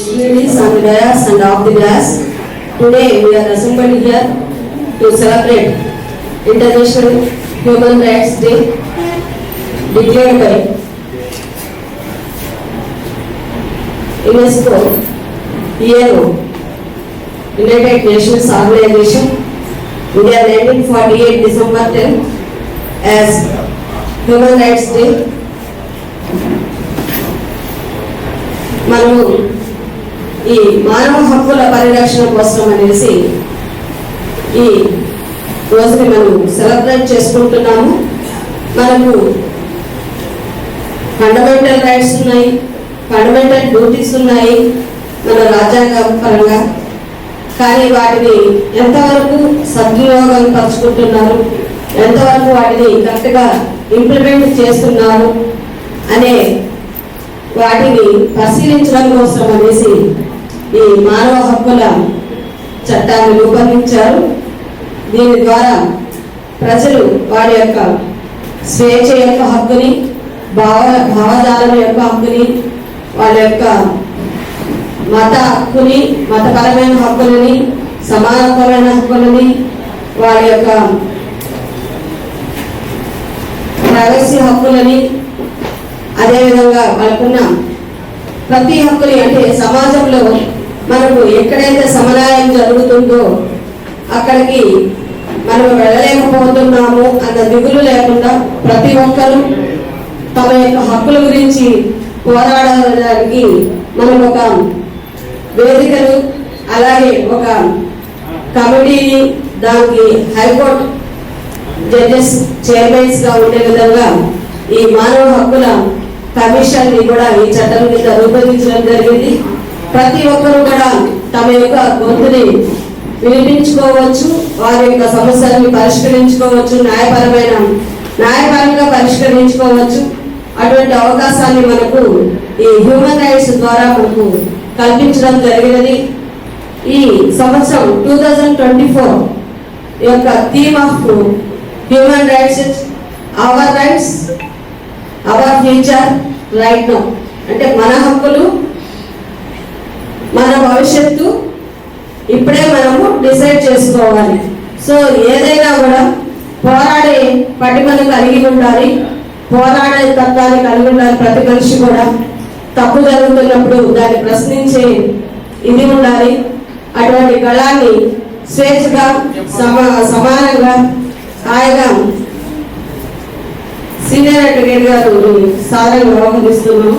Ladies on the dais and off the dais, today we are assembled here to celebrate International Human Rights Day declared by UNESCO, ENO, United Nations Organization, India 1948 December 10 as Human Rights Day. మనము ఈ మానవ హక్కుల పరిరక్షణ కోసం అనేసి ఈ రోజుని మనం సెలబ్రేట్ చేసుకుంటున్నాము. మనకు ఫండమెంటల్ రైట్స్ ఉన్నాయి ఫండమెంటల్ డ్యూటీస్ ఉన్నాయి మన రాజ్యాంగ పరంగా. కానీ వాటిని ఎంతవరకు సద్వినియోగం పరుచుకుంటున్నారు ఎంతవరకు వాటిని కరెక్ట్గా ఇంప్లిమెంట్ చేస్తున్నారు అనే వాటిని పరిశీలించడం కోసం అనేసి ఈ మానవ హక్కుల చట్టాన్ని రూపొందించారు. దీని ద్వారా ప్రజలు వారి యొక్క స్వేచ్ఛ యొక్క హక్కుని భావ భావజాలం యొక్క హక్కుని వాళ్ళ యొక్క మత హక్కుని మతపరమైన హక్కులని సమానత్వమైన హక్కులని వారి యొక్క ప్రైవసీ హక్కులని అదేవిధంగా వాళ్ళకున్న ప్రతి హక్కుని అంటే సమాజంలో మనకు ఎక్కడైతే సమన్వయం జరుగుతుందో అక్కడికి మనం వెళ్ళలేకపోతున్నాము అన్న దిగులు లేకుండా ప్రతి ఒక్కరూ తమ యొక్క హక్కుల గురించి పోరాడడానికి మనం ఒక వేదికను అలాగే ఒక కమిటీని దానికి హైకోర్టు జడ్జెస్ చైర్మన్స్గా ఉండే విధంగా ఈ మానవ హక్కుల కమిషన్ని కూడా ఈ చట్టం కింద రూపొందించడం జరిగింది. ప్రతి ఒక్కరు కూడా తమ యొక్క గొంతుని వినిపించుకోవచ్చు వారి యొక్క సమస్యలను పరిష్కరించుకోవచ్చు న్యాయపరమైన న్యాయపరంగా పరిష్కరించుకోవచ్చు. అటువంటి అవకాశాన్ని మనకు ఈ హ్యూమన్ రైట్స్ ద్వారా మనకు కల్పించడం జరిగినది. ఈ సంవత్సరం టూ థౌజండ్ ట్వంటీ ఫోర్ యొక్క theme of human rights our rights our future right now అంటే మన హక్కులు మన భవిష్యత్తు ఇప్పుడే మనము డిసైడ్ చేసుకోవాలి. సో ఏదైనా కూడా పోరాడే పటిమను కలిగి ఉండాలి. పోరాడే తత్వాన్ని కలిగి ఉండాలి ప్రతి మనిషి కూడా. తప్పు జరుగుతున్నప్పుడు దాన్ని ప్రశ్నించే ఇది ఉండాలి. అటువంటి గళాన్ని స్వేచ్ఛగా సమా సమానంగా ఆయన సీనియర్ అడ్వకేట్ గారు సాధారణ వ్యవహరిస్తున్నాం